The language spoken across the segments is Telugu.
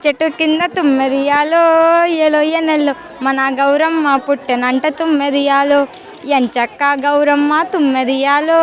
చెట్టు కింద తుమ్మెదియాలో ఎలో ఎనెల్లో మన గౌరమ్మ పుట్టెనంట తుమ్మెదియాలో. ఎంచక్క గౌరమ్మ తుమ్మెదియాలో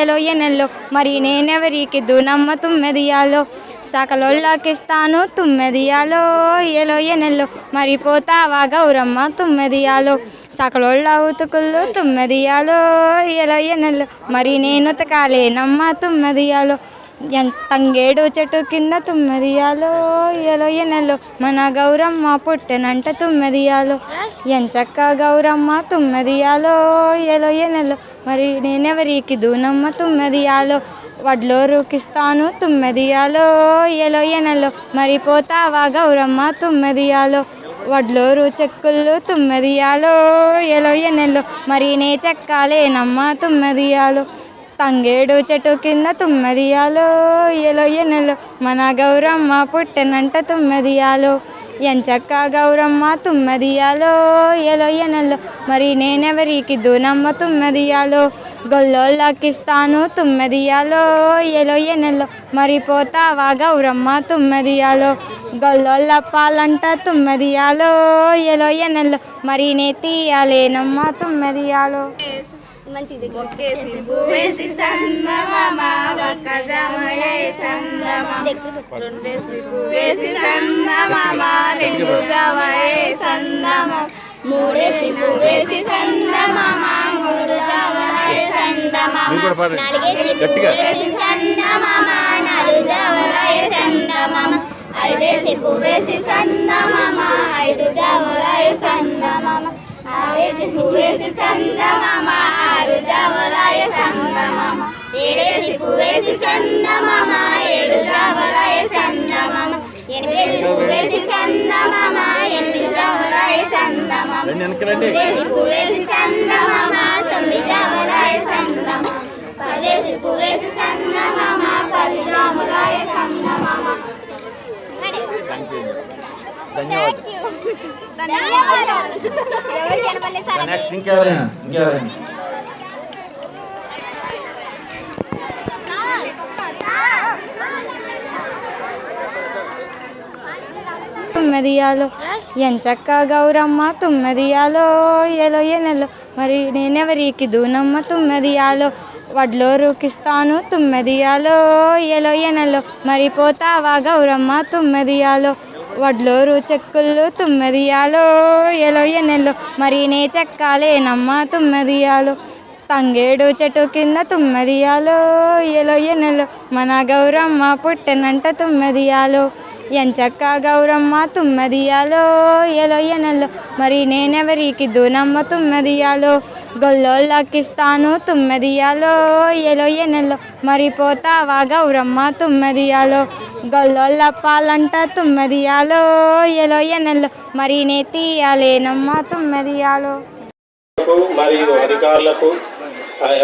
ఎలో ఎనెల్లో మరి నేనెవరికి దూనమ్మ తుమ్మెదియాలో? సకలోళ్ళకిస్తాను తుమ్మెదియాలో ఎలో ఎనెల్లో మరి పోతావా గౌరమ్మ తుమ్మెదియాలో? సకలోళ్ళ ఉతుకుళ్ళు తుమ్మెదియాలో ఎలో ఎనెల్లో మరి నేను ఉతకాలేనమ్మ తుమ్మెదియాలో. ఎన్ తంగేడు చెట్టు కింద తుమ్మెదియాలో ఎలో ఎనెల్లో మన గౌరమ్మ పుట్టెనంట తుమ్మెదియాలో. ఎంచక్క గౌరమ్మ తుమ్మెదియాలో ఎలో ఎనెల్లో మరి నేనెవరికి దూనమ్మ తుమ్మెదియాలో? వడ్లో రూకిస్తాను తుమ్మెదియాలో ఎలో ఎనలో మరి పోతావా గౌరమ్మ తుమ్మెదియాలో? వడ్లో చెక్కులు తుమ్మెదియాలో ఎలో ఎనెల్లో మరి నే చెక్కాలేనమ్మ తుమ్మదియాలో. తంగేడు చెట్టు కింద తుమ్మదియాలో ఎలో ఎనెలో మన గౌరమ్మ పుట్టెనంట తుమ్మదియాలో. ఎంచక్క గౌరమ్మ తుమ్మదియాలో ఎలో ఎనెల్లో మరి నేనెవరికి దూనమ్మ తుమ్మెదియాలో? గొల్లోళ్ళకిస్తాను తుమ్మెదియాలో ఎలో ఎనెల్లో మరి పోతావా గౌరమ్మ తుమ్మదియాలో? గొల్లోళ్ళప్పాలంట తుమ్మదియాలో ఎలో ఎనెల్లో మరి నే తీయాలేనమ్మ తుమ్మెదియాలో? మంచిది. ఒక్కేసి పువ్వేసి సందమామ ఒక్క జమయే సందమామ రెండేసి పువ్వేసి సందమామ రెండు జమయే సందమామ మూడేసి పువ్వేసి సందమామ మూడు జమయే సందమామ. నాలుగేసి. పువ్వేసి సందమామ నాలుగు జమయే సందమామ ఐదేసి పువ్వేసి సందమామ ఐదు జమయే సందమామ ఆరేసి పువ్వేసి చందమామ ఆరు జావలాయ సందమామ ఏడేసి పువ్వేసి చందమామ ఏడు జావలాయ సందమామ ఎనిమిదేసి పువ్వేసి చందమామ ఎనిమిది వెనక్కి రండి. తొమ్మిదేసి పువ్వేసి చందమామ తొమ్మిది జావలాయ సందమామ పదేసి పువ్వేసి చందమామ పది జావలాయ సందమామ థ్యాంక్ యూ ధన్యవాదాలు. నెక్స్ట్ ఇంకెవరైనా ఇంకెవరైనా తుమ్మెదియాలో ఎంచక్క గౌరమ్మ తుమ్మెదియాలో ఎలో ఎనెల్లో మరి నేనెవరికి దూనమ్మ తుమ్మెదియాలో? వడ్లో రూకిస్తాను తుమ్మెదియాలో ఎలో ఎనెల్లో మరి పోతావా గౌరమ్మ తుమ్మెదియాలో? వడ్లో చెక్కుళ్ళు తుమ్మెదియాలో ఎలో ఎన్నెల్లో. మరి నే చెక్కాలేనమ్మ తుమ్మెదియాలో. తంగేడు చెట్టు కింద తుమ్మెదియాలో ఎలో ఎన్నెల్లో. మన గౌరమ్మ పుట్టెనంట తుమ్మెదియాలో. ఎంచక్క గౌరమ్మ తుమ్మెదియాలో ఎలో ఎనెల్లో మరి నేనెవరికి దూనమ్మ తుమ్మెదియాలో? గొల్లోళ్ళకిస్తాను తుమ్మెదియాలో ఎలో ఎనెల్లో మరి పోతావా గౌరమ్మ తుమ్మెదియాలో? గొల్లోళ్ళప్పాలంట తుమ్మెదియాలో ఎలో ఎనెల్లో. మరి నే తీయాలేనమ్మ తుమ్మదియాలో మరియు అధికారులకు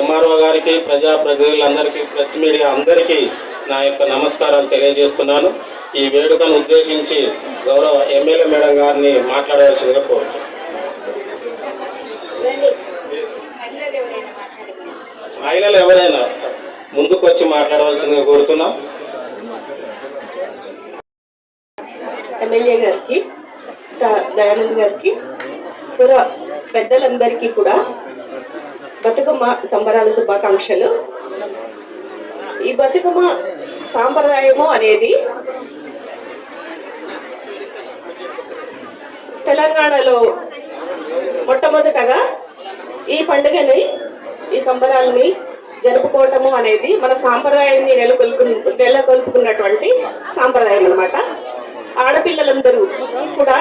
ఎంఆర్ఓ గారికి ప్రజా ప్రతినిధులందరికీ ప్రెస్ మీడియా అందరికీ నా యొక్క నమస్కారాలు తెలియజేస్తున్నాను. ఈ వేడుకను ఉద్దేశించి గౌరవ ఎమ్మెల్యే మేడం గారిని మాట్లాడవలసిందిగా కోరుతున్నాను. మహిళలు ఎవరైనా ముందుకు వచ్చి మాట్లాడవలసిందిగా కోరుతున్నాం. ఎమ్మెల్యే గారికి దయానంద్ గారికి పుర పెద్దలందరికీ కూడా బతుకమ్మ సంబరాల శుభాకాంక్షలు. ఈ బతుకమ్మ సాంప్రదాయము అనేది తెలంగాణలో మొట్టమొదటగా ఈ పండుగని ఈ సంబరాలని జరుపుకోవటము అనేది మన సాంప్రదాయాన్ని నెలకొల్పు నెలకొల్పుకున్నటువంటి సాంప్రదాయం అన్నమాట. ఆడపిల్లలందరూ కూడా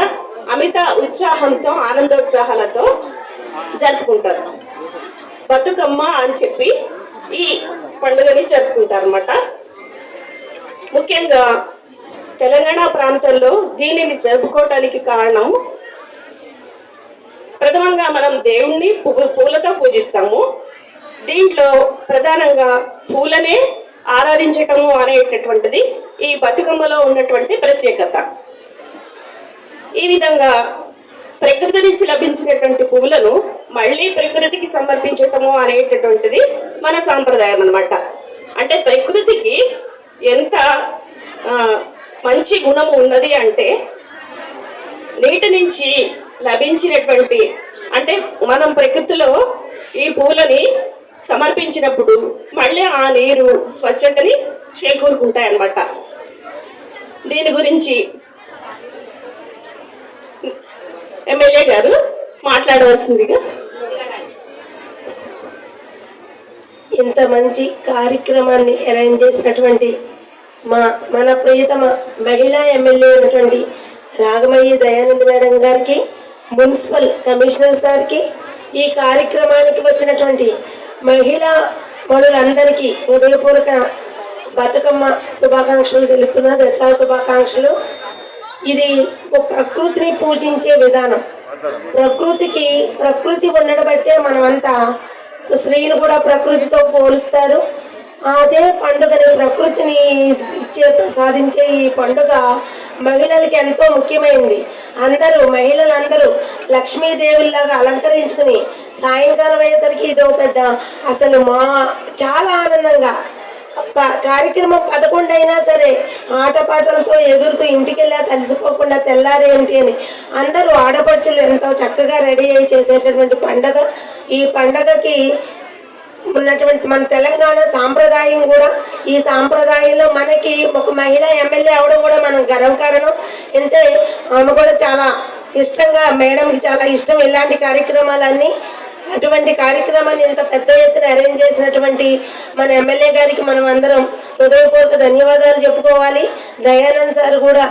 అమిత ఉత్సాహంతో ఆనందోత్సాహాలతో జరుపుకుంటారు. బతుకమ్మ అని చెప్పి ఈ పండుగని జరుపుకుంటారు అన్నమాట ముఖ్యంగా తెలంగాణ ప్రాంతంలో దీనిని జరుపుకోవటానికి కారణం ప్రథమంగా మనం దేవుణ్ణి పువ్వు పూలతో పూజిస్తాము. దీంట్లో ప్రధానంగా పూలనే ఆరాధించటము అనేటటువంటిది ఈ బతుకమ్మలో ఉన్నటువంటి ప్రత్యేకత. ఈ విధంగా ప్రకృతి నుంచి లభించినటువంటి పువ్వులను మళ్ళీ ప్రకృతికి సమర్పించటము అనేటటువంటిది మన సాంప్రదాయం అన్నమాట. అంటే ప్రకృతికి ఎంత మంచి గుణము ఉన్నది అంటే నీటి నుంచి లభించినటువంటి అంటే మనం ప్రకృతిలో ఈ పూలని సమర్పించినప్పుడు మళ్ళీ ఆ నీరు స్వచ్ఛతని చేకూరుకుంటాయి అన్నమాట దీని గురించి ఎమ్మెల్యే గారు మాట్లాడవలసిందిగా. ఇంత మంచి కార్యక్రమాన్ని అరేంజ్ చేసినటువంటి మా మన ప్రియతమ మహిళా ఎమ్మెల్యే అయినటువంటి రాగమయ్య దయానంద మేడం గారికి మున్సిపల్ కమిషనర్ సార్కి ఈ కార్యక్రమానికి వచ్చినటువంటి మహిళా మనులందరికీ హృదయపూర్వక బతుకమ్మ శుభాకాంక్షలు తెలుపుతున్నా దసరా శుభాకాంక్షలు. ఇది ఒక ప్రకృతిని పూజించే విధానం. ప్రకృతికి ప్రకృతి ఉండడం బట్టే మనమంతా స్త్రీలు కూడా ప్రకృతితో పోలుస్తారు. అదే పండుగని ప్రకృతిని ఇచ్చే ప్రసాదించే ఈ పండుగ మహిళలకి ఎంతో ముఖ్యమైనది అందరూ మహిళలందరూ లక్ష్మీదేవుల్లాగా అలంకరించుకుని సాయంకాలం అయ్యేసరికి ఇది ఒక పెద్ద అసలు మా చాలా ఆనందంగా కార్యక్రమం పదకొండు అయినా సరే ఆటపాటలతో ఎగురుతూ ఇంటికి వెళ్ళా కలిసిపోకుండా తెల్లారేమిటి అని. అందరూ ఆడపడుచులు ఎంతో చక్కగా రెడీ అయ్యి చేసేటటువంటి పండగ. ఈ పండగకి ఉన్నటువంటి మన తెలంగాణ సాంప్రదాయం కూడా ఈ సాంప్రదాయంలో మనకి ఒక మహిళా ఎమ్మెల్యే అవడం కూడా మనం గర్వకారణం అంటే ఆమె కూడా చాలా ఇష్టంగా మేడంకి చాలా ఇష్టం ఇలాంటి కార్యక్రమాలన్నీ అటువంటి కార్యక్రమాన్ని ఇంత పెద్ద ఎత్తున అరేంజ్ చేసినటువంటి మన ఎమ్మెల్యే గారికి మనం అందరం హృదయపూర్వక ధన్యవాదాలు చెప్పుకోవాలి. దయానంద్ సార్ కూడా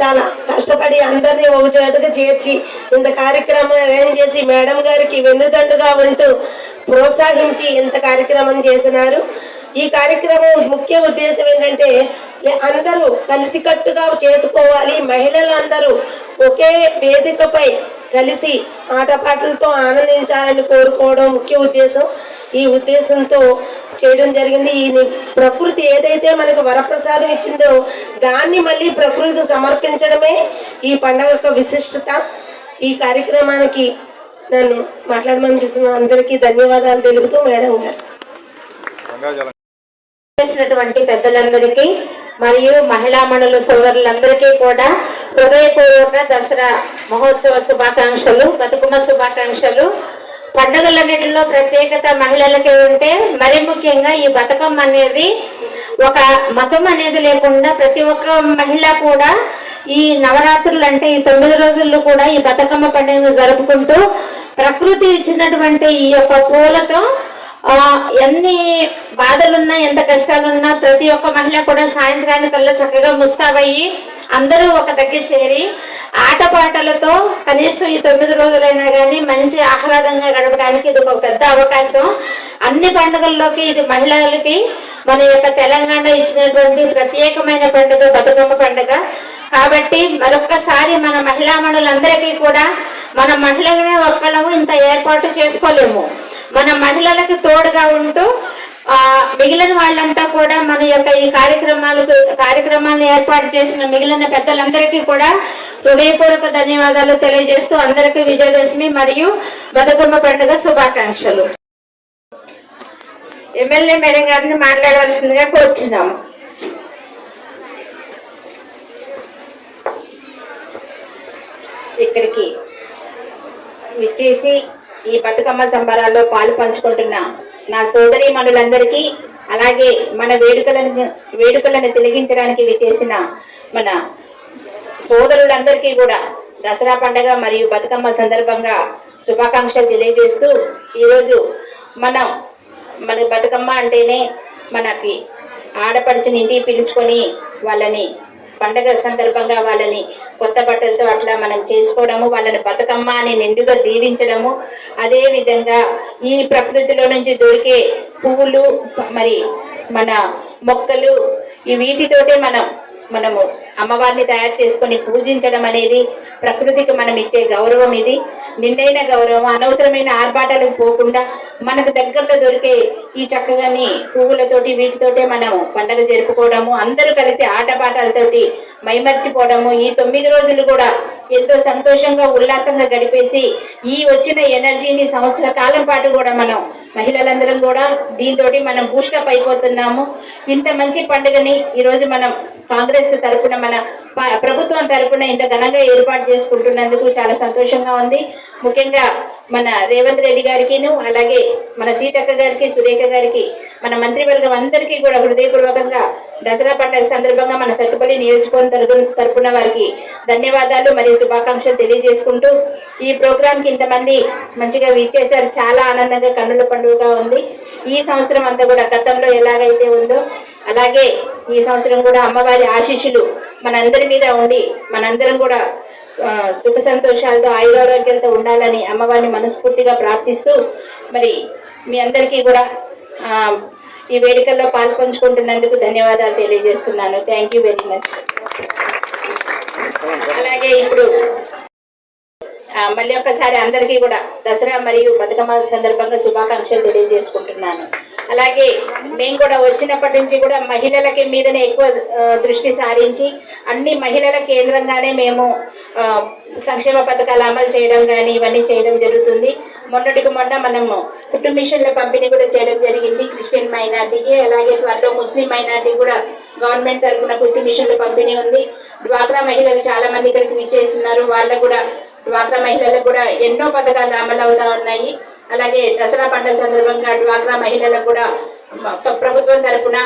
చాలా కష్టపడి అందరినీ ఒక చోటుగా చేర్చి ఇంత కార్యక్రమం అరేంజ్ చేసి మేడం గారికి వెన్నుదండుగా ఉంటూ ప్రోత్సహించి ఇంత కార్యక్రమం చేసినారు. ఈ కార్యక్రమం ముఖ్య ఉద్దేశం ఏంటంటే అందరూ కలిసికట్టుగా చేసుకోవాలి. మహిళలందరూ ఒకే వేదికపై కలిసి ఆటపాటలతో ఆనందించాలని కోరుకోవడం ముఖ్య ఉద్దేశం. ఈ ఉద్దేశంతో చేయడం జరిగింది. ఈ ప్రకృతి ఏదైతే మనకు వరప్రసాదం ఇచ్చిందో దాన్ని మళ్ళీ ప్రకృతి సమర్పించడమే ఈ పండగ యొక్క విశిష్టత. ఈ కార్యక్రమానికి నన్ను మాట్లాడమని చూసిన అందరికీ ధన్యవాదాలు తెలుపుతూ మేడం గారు. చేసినటువంటి పెద్దలందరికీ మరియు మహిళా మండల సోదరులందరికీ కూడా హృదయపూర్వక దసరా మహోత్సవ శుభాకాంక్షలు బతుకమ్మ శుభాకాంక్షలు. పండుగలన్నింటిలో ప్రత్యేకత మహిళలకే ఉంటే మరి ముఖ్యంగా ఈ బతుకమ్మ అనేది ఒక మతం అనేది లేకుండా ప్రతి ఒక్క మహిళ కూడా ఈ నవరాత్రులు అంటే ఈ తొమ్మిది రోజుల్లో కూడా ఈ బతుకమ్మ పండుగను జరుపుకుంటూ ప్రకృతి ఇచ్చినటువంటి ఈ యొక్క పూలతో ఎన్ని బాధలున్నా ఎంత కష్టాలున్నా ప్రతి ఒక్క మహిళ కూడా సాయంత్రానికల్లా చక్కగా ముస్తాబయ్యి అందరూ ఒక దగ్గర చేరి ఆటపాటలతో కనీసం ఈ తొమ్మిది రోజులైనా కానీ మంచి ఆహ్లాదంగా గడపడానికి ఇది ఒక పెద్ద అవకాశం. అన్ని పండుగల్లోకి ఇది మహిళలకి మన యొక్క తెలంగాణ ఇచ్చినటువంటి ప్రత్యేకమైన పండుగ బతుకమ్మ పండుగ. కాబట్టి మరొక్కసారి మన మహిళా మనులందరికీ కూడా మన మహిళలనే ఒక్కళ్ళము ఇంత ఏర్పాటు చేసుకోలేము. మన మహిళలకు తోడుగా ఉంటూ ఆ మిగిలిన వాళ్ళంతా కూడా మన యొక్క ఈ కార్యక్రమాలకు కార్యక్రమాలను ఏర్పాటు చేసిన మిగిలిన పెద్దలందరికీ కూడా హృదయపూర్వక ధన్యవాదాలు తెలియజేస్తూ అందరికీ విజయదశమి మరియు బతుకమ్మ పండుగ శుభాకాంక్షలు. ఎమ్మెల్యే మేడం గారిని మాట్లాడవలసిందిగా కోరుచున్నాము. ఇక్కడికి విచ్చేసి ఈ బతుకమ్మ సంబరాల్లో పాలు పంచుకుంటున్న నా సోదరి మనులందరికీ అలాగే మన వేడుకలను వేడుకలను తిలగించడానికి విచ్చేసిన మన సోదరులందరికీ కూడా దసరా పండగ మరియు బతుకమ్మ సందర్భంగా శుభాకాంక్షలు తెలియజేస్తూ ఈరోజు మనం మన బతుకమ్మ అంటేనే మనకి ఆడపడుచుని ఇంటికి పిలుచుకొని వాళ్ళని పండగ సందర్భంగా వాళ్ళని కొత్త బట్టలతో అట్లా మనం చేసుకోవడము వాళ్ళని బతుకమ్మ అని నిండుగా దీవించడము. అదే విధంగా ఈ ప్రకృతిలో నుంచి దొరికే పువ్వులు మరి మన మొక్కలు ఈ వీటితోటే మనం మనము అమ్మవారిని తయారు చేసుకొని పూజించడం అనేది ప్రకృతికి మనం ఇచ్చే గౌరవం ఇది. నిండైన గౌరవం అనవసరమైన ఆర్భాటాలకు పోకుండా మనకు దగ్గరలో దొరికే ఈ చక్కగాని పువ్వులతోటి వీటితోటే మనం పండగ జరుపుకోవడము అందరూ కలిసి ఆటపాటలతోటి మైమర్చిపోవడము ఈ తొమ్మిది రోజులు కూడా ఎంతో సంతోషంగా ఉల్లాసంగా గడిపేసి ఈ వచ్చిన ఎనర్జీని సంవత్సర కాలం పాటు కూడా మనం మహిళలందరం కూడా దీంతో మనం బూస్టప్ అయిపోతున్నాము. ఇంత మంచి పండుగని ఈరోజు మనం కాంగ్రెస్ తరపున మన ప్రభుత్వం తరపున ఇంత ఘనంగా ఏర్పాటు చేసుకుంటున్నందుకు చాలా సంతోషంగా ఉంది. ముఖ్యంగా మన రేవంత్ రెడ్డి గారికిను అలాగే మన సీతక్క గారికి సురేఖ గారికి మన మంత్రివర్గం అందరికీ కూడా హృదయపూర్వకంగా దసరా పండుగ సందర్భంగా మన సత్తుపల్లి నియోజకవర్గం తరపు తరపున వారికి ధన్యవాదాలు మరియు శుభాకాంక్షలు తెలియజేసుకుంటూ ఈ ప్రోగ్రాంకి ఇంతమంది మంచిగా విచ్చేశారు. చాలా ఆనందంగా కన్నుల పండుగగా ఉంది. ఈ సంవత్సరం అంతా కూడా గతంలో ఎలాగైతే ఉందో అలాగే ఈ సంవత్సరం కూడా అమ్మవారి ఆశీస్సులు మనందరి మీద ఉండి మనందరం కూడా సుఖ సంతోషాలతో ఆయురారోగ్యాలతో ఉండాలని అమ్మవారిని మనస్ఫూర్తిగా ప్రార్థిస్తూ మరి మీ అందరికీ కూడా ఈ వేడుకల్లో పాల్పంచుకుంటున్నందుకు ధన్యవాదాలు తెలియజేస్తున్నాను. థ్యాంక్ యూ వెరీ మచ్ అలాగే ఇప్పుడు మళ్ళీ ఒక్కసారి అందరికీ కూడా దసరా మరియు బతుకమ్మ సందర్భంగా శుభాకాంక్షలు తెలియజేసుకుంటున్నాను. అలాగే మేము కూడా వచ్చినప్పటి నుంచి కూడా మహిళలకి మీదనే ఎక్కువ దృష్టి సారించి అన్ని మహిళల కేంద్రంగానే మేము సంక్షేమ పథకాలు అమలు చేయడం కానీ ఇవన్నీ చేయడం జరుగుతుంది. మొన్నటికి మొన్న మనము కుటుంబ మిషన్ల పంపిణీ కూడా చేయడం జరిగింది. క్రిస్టియన్ మైనార్టీకి అలాగే త్వరలో ముస్లిం మైనార్టీ కూడా గవర్నమెంట్ తరఫున కుటుంబ మిషన్ల పంపిణీ ఉంది. డ్వాక్రా మహిళలు చాలా మంది ఇక్కడికి విచ్చేస్తున్నారు. వాళ్ళకు కూడా డ్వాక్రా మహిళలకు కూడా ఎన్నో పథకాలు అమలు అవుతా ఉన్నాయి. అలాగే దసరా పండుగ సందర్భంగా డ్వాక్రా మహిళలకు కూడా ప్రభుత్వం తరఫున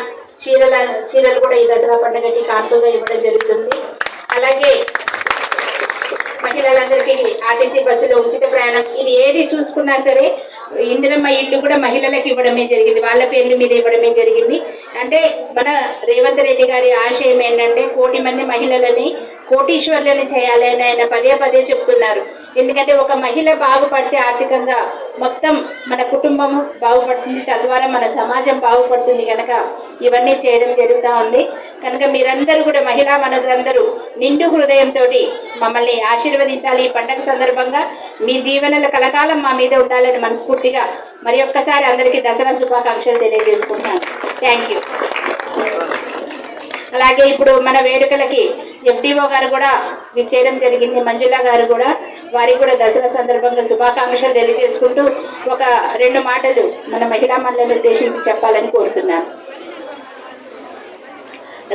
చీరల చీరలు కూడా ఈ దసరా పండుగకి కానుకగా ఇవ్వడం జరుగుతుంది. అలాగే మహిళలందరికీ ఆర్టీసీ బస్సులో ఉచిత ప్రయాణం. ఇది ఏది చూసుకున్నా సరే ఇందిరమ్మ ఇల్లు కూడా మహిళలకు ఇవ్వడమే జరిగింది. వాళ్ళ పేర్ల మీద ఇవ్వడమే జరిగింది. అంటే మన రేవంత్ రెడ్డి గారి ఆశయం ఏంటంటే కోటి మంది మహిళలని కోటీశ్వర్లని చేయాలి అని ఆయన పదే పదే చెప్తున్నారు. ఎందుకంటే ఒక మహిళ బాగుపడితే ఆర్థికంగా మొత్తం మన కుటుంబము బాగుపడుతుంది తద్వారా మన సమాజం బాగుపడుతుంది కనుక ఇవన్నీ చేయడం జరుగుతూ ఉంది. కనుక మీరందరూ కూడా మహిళా మనులందరూ నిండు హృదయంతో మమ్మల్ని ఆశీర్వదించాలి. ఈ పండగ సందర్భంగా మీ దీవెనల కలకాలం మా మీద ఉండాలని మనస్ఫూర్తిగా మరి ఒక్కసారి అందరికీ దసరా శుభాకాంక్షలు తెలియజేసుకుంటున్నాను. థ్యాంక్ యూ అలాగే ఇప్పుడు మన వేడుకలకి ఎఫ్డిఓ గారు కూడా చేయడం జరిగింది. మంజుల గారు కూడా వారికి కూడా దసరా సందర్భంగా శుభాకాంక్షలు తెలియజేసుకుంటూ ఒక రెండు మాటలు మన మహిళా మండలిని ఉద్దేశించి చెప్పాలని కోరుతున్నాను.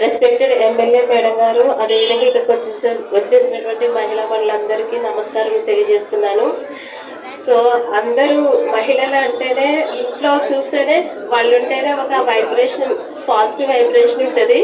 రెస్పెక్టెడ్ ఎమ్మెల్యే మేడం గారు అదేవిధంగా ఇక్కడికి వచ్చేసి వచ్చేసినటువంటి మహిళా వాళ్ళందరికీ నమస్కారం తెలియజేస్తున్నాను. సో అందరూ మహిళలు అంటేనే ఇంట్లో చూస్తేనే వాళ్ళు ఉంటేనే ఒక వైబ్రేషన్ పాజిటివ్ వైబ్రేషన్ ఉంటుంది.